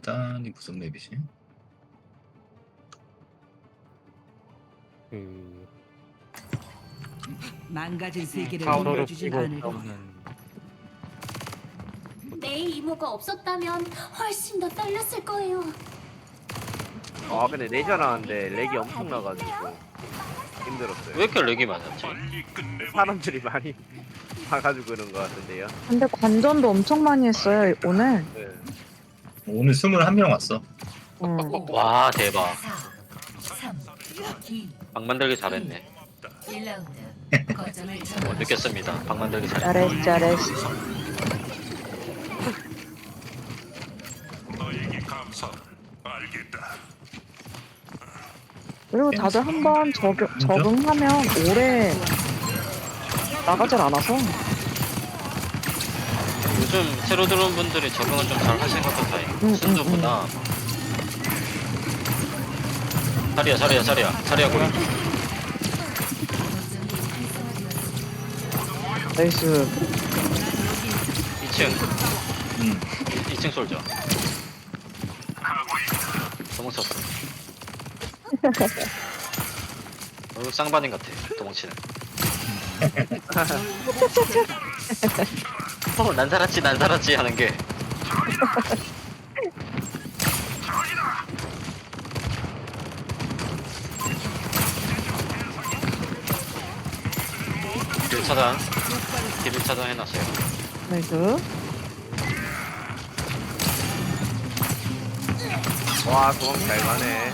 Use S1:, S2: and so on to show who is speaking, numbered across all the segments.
S1: 계단이 무슨 맵이지?
S2: 그
S3: 망가진 세계를
S2: 파우더를
S3: 돌려주진
S2: 끼고
S3: 않을
S2: 싸우는
S4: 내 이모가 없었다면 훨씬 더 떨렸을 거예요.
S5: 아 근데 내전 하는데 렉이 엄청 나가지고 힘들었어요.
S6: 왜 이렇게 렉이 많았지?
S5: 사람들이 많이 봐가지고 그런 것 같은데요.
S7: 근데 관전도 엄청 많이 했어요 오늘.
S5: 네.
S1: 오늘 21명 왔어.
S7: 응.
S6: 와 대박
S3: 3, 2,
S6: 방 만들기 잘했네
S3: 1라운드. 거점을
S6: 어. 느꼈습니다 방 만들기 잘했네
S7: 잘했 잘했. 그리고 다들 한번 적응하면 오래 나가질 않아서.
S6: 요즘 새로 들어온 분들이 적응을 좀 잘 하신 것 같아요
S7: 음,
S6: 순두보다. 자리야 자리야 자리야. 자리야 고리.
S7: 나이스.
S6: 2층.
S1: 음.
S6: 2층 솔져 너무 썼어. 어, 쌍반인 같아 도망치는 어, 난 살았지 난 살았지 하는 게 길 차단 길을 차단 해놨어요
S7: 나이스.
S5: 와 도망 잘 가네.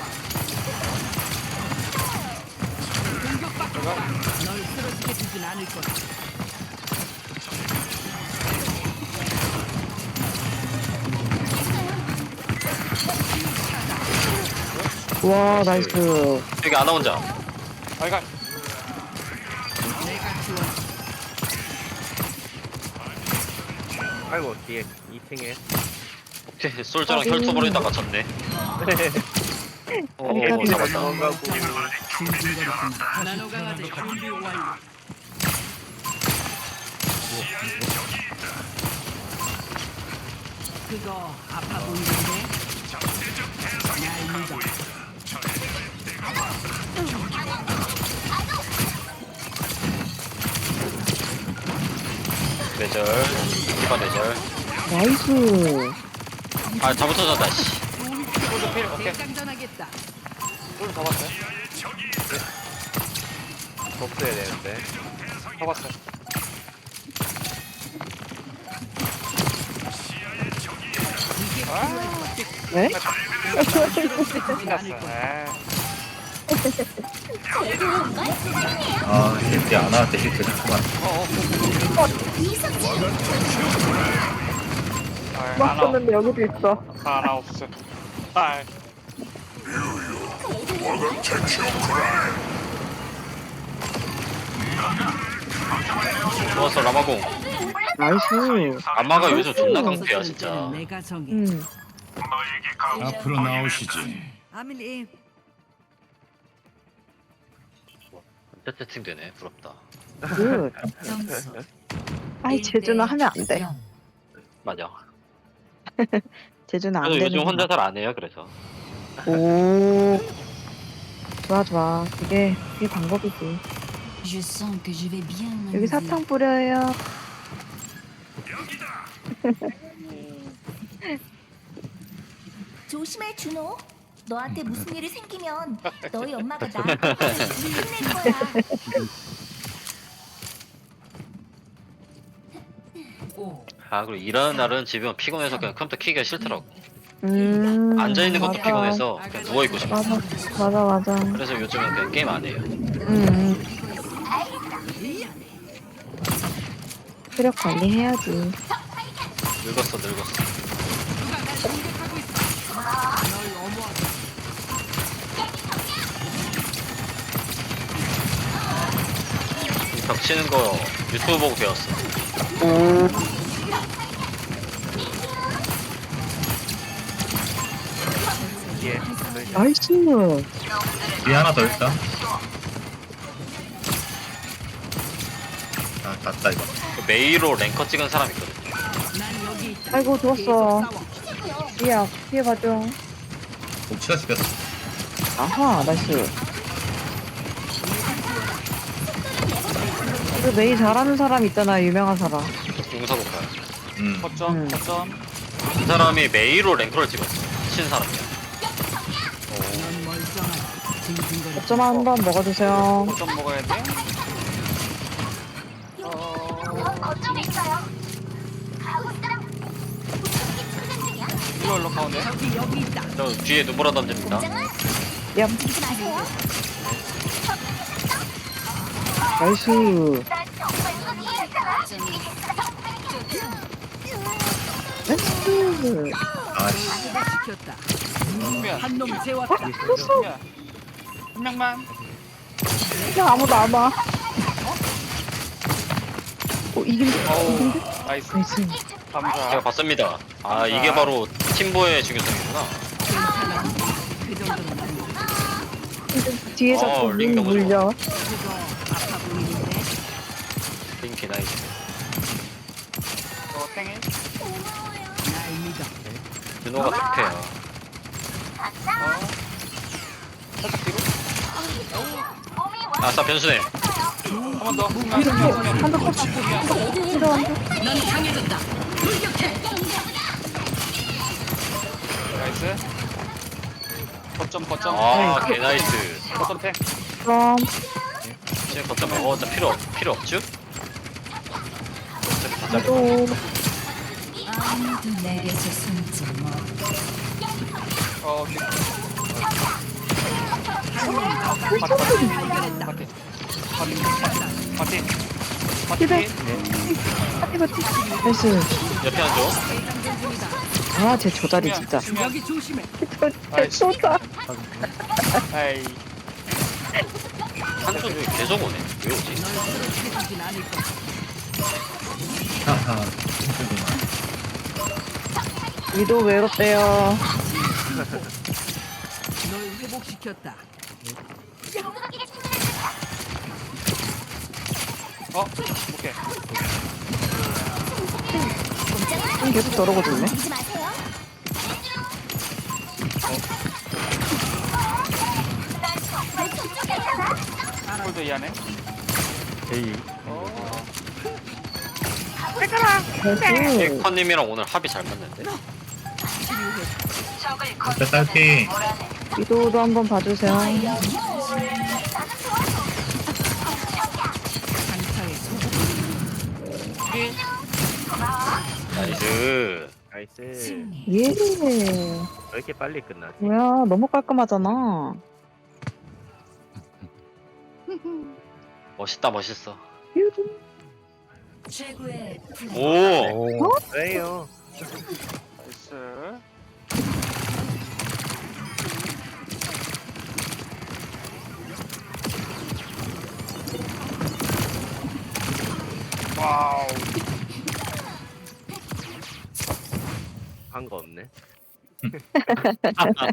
S3: 널 쓰러지게 두진 않을 거야.
S7: 와 나이스.
S6: 여기 아나 혼자
S2: 아이가.
S5: 아이고 뒤에 2층에.
S6: 오케이 솔저랑 혈투버리다가 졌네 오
S7: 아니,
S6: 오, 잡았다.
S3: 나노 강화제 준비 완료. 그거 아파 보이는데?
S6: 내절. 디바 내절.
S7: 나이스.
S6: 아다 붙어졌다 씨.
S2: 소주 필 오케이
S3: 대장전하겠다.
S2: 소주 잡았어요?
S5: 없어야 되는데.
S2: 잡았어요.
S7: 네?
S2: 끝났어. 아
S1: 아, 이게 안 나한테 힐 됐구만.
S2: 하나
S7: 맞췄는데 여기도 있어.
S2: 하나 없어 아
S6: 좋았어 라마공
S7: 나이스.
S6: 아마가 요즘 존나
S7: 음.
S6: 강패야 진짜
S3: 내가 정해.
S7: 응.
S8: 앞으로 나오시지.
S3: 아밀리.
S6: 진짜 채팅 되네 부럽다
S7: 굿.
S3: 점수.
S7: 아이 제주는 하면 안 돼.
S6: 맞아
S7: 제주는 안
S6: 저도
S7: 되는.
S6: 요즘 혼자 잘 안 해요 그래서
S7: 오. 좋아 좋아. 그게 그게 방법이지.
S4: Je sens que je vais bien.
S7: 여기 사탕 뿌려요.
S4: 조심해 준호. 너한테 무슨 일이 생기면 너희 엄마가 나한테 혼낼 거야.
S3: 5,
S6: 아 그리고 일하는 날은 집에 오면 피곤해서 그냥 컴퓨터 키기가 싫더라고
S7: 음.
S6: 앉아 있는 것도
S7: 맞아.
S6: 피곤해서 그냥 누워 있고 싶어
S7: 맞아 맞아 맞아.
S6: 그래서 요즘은 그냥 게임 안 해요
S7: 음. 체력 관리해야지.
S6: 늙었어 늙었어 벽 치는 거 유튜브 보고 배웠어
S7: 오.
S5: 뒤에.
S7: 나이스.
S1: 뒤에 하나 더 있다. 아, 갔다, 이거.
S6: 그 메이로 랭커 찍은 사람 있거든.
S7: 아이고 좋았어. 삐야, 피해봐줘.
S1: 옥치가 죽였어.
S7: 아하, 나이스. 그 메이 잘하는 사람 있잖아, 유명한 사람.
S6: 용사볼까요?
S1: 음.
S2: 거점
S7: 음.
S2: 거점
S6: 그 사람이 메이로 랭크를 찍었어. 친 사람이야.
S7: 어쩜 한번 먹어주세요.
S2: 거점 먹어야 돼 어...
S4: 거점에 있어요. 가고 있으라.
S2: 일로 일로 가운데.
S3: 저
S6: 뒤에 눈보라 던집니다.
S7: 얍. 나이스.
S4: 이해했잖아.
S7: 나이스.
S1: 아씨.
S3: 시켰다.
S2: 미안
S3: 한놈 세웠다.
S2: 미안 한 명만
S7: 그냥 아무도 안 와. 어, 이긴,
S2: 어우 나이스
S7: 나이스.
S6: 제가
S2: 감사
S6: 봤습니다. 아 이게 바로 팀보의 중요성이구나.
S7: 뒤에서
S6: 어,
S7: 또링링
S6: 좋아.
S7: 물려.
S6: 링키 나이스.
S3: 날 믿어.
S6: 준호가 좋대요.
S2: 어 살짝 뒤로
S6: 아싸 변수네.
S2: 한 번더 수면 수면
S7: 한번
S3: 강해졌다. 돌격해.
S2: 나이스 거점 거점
S6: 아 개 나이스.
S2: 거점 탱
S7: 그럼,
S6: 지금 거점 먹어. 자 필요 없- 필요 없죠? 어차피 다 잘려.
S7: 또,
S2: 어 오케이
S3: 발견했다.
S2: 파티 파티 파티 파티
S7: 기대.
S2: 파티
S7: 파티바티. 나이스.
S6: 옆에 앉아.
S7: 아, 쟤 조다리 진짜.
S3: 여기 조심해.
S7: 쟤 쏘다.
S2: 아이
S6: 한쪽 여기 계속 오네. 왜 오지?
S3: 않을 거야.
S1: 하하. 힘들구만.
S7: 위도 외롭대요.
S3: 널 회복시켰다.
S2: 어 오케이
S7: 좀 계속 저러고 있네.
S2: 홀드 이 안에
S7: 나이스.
S6: 커님이랑 오늘 합이 잘 맞는데.
S1: 진짜 딸피.
S7: 위도도 한번 봐주세요.
S6: 나이스.
S5: 나이스.
S7: 예.
S5: 왜 이렇게 빨리 끝나지?
S7: 뭐야, 너무 깔끔하잖아.
S6: 멋있다 멋있어.
S7: 휴.
S6: 오.
S5: 왜요?
S2: 나이스 와우
S5: 한 거 없네.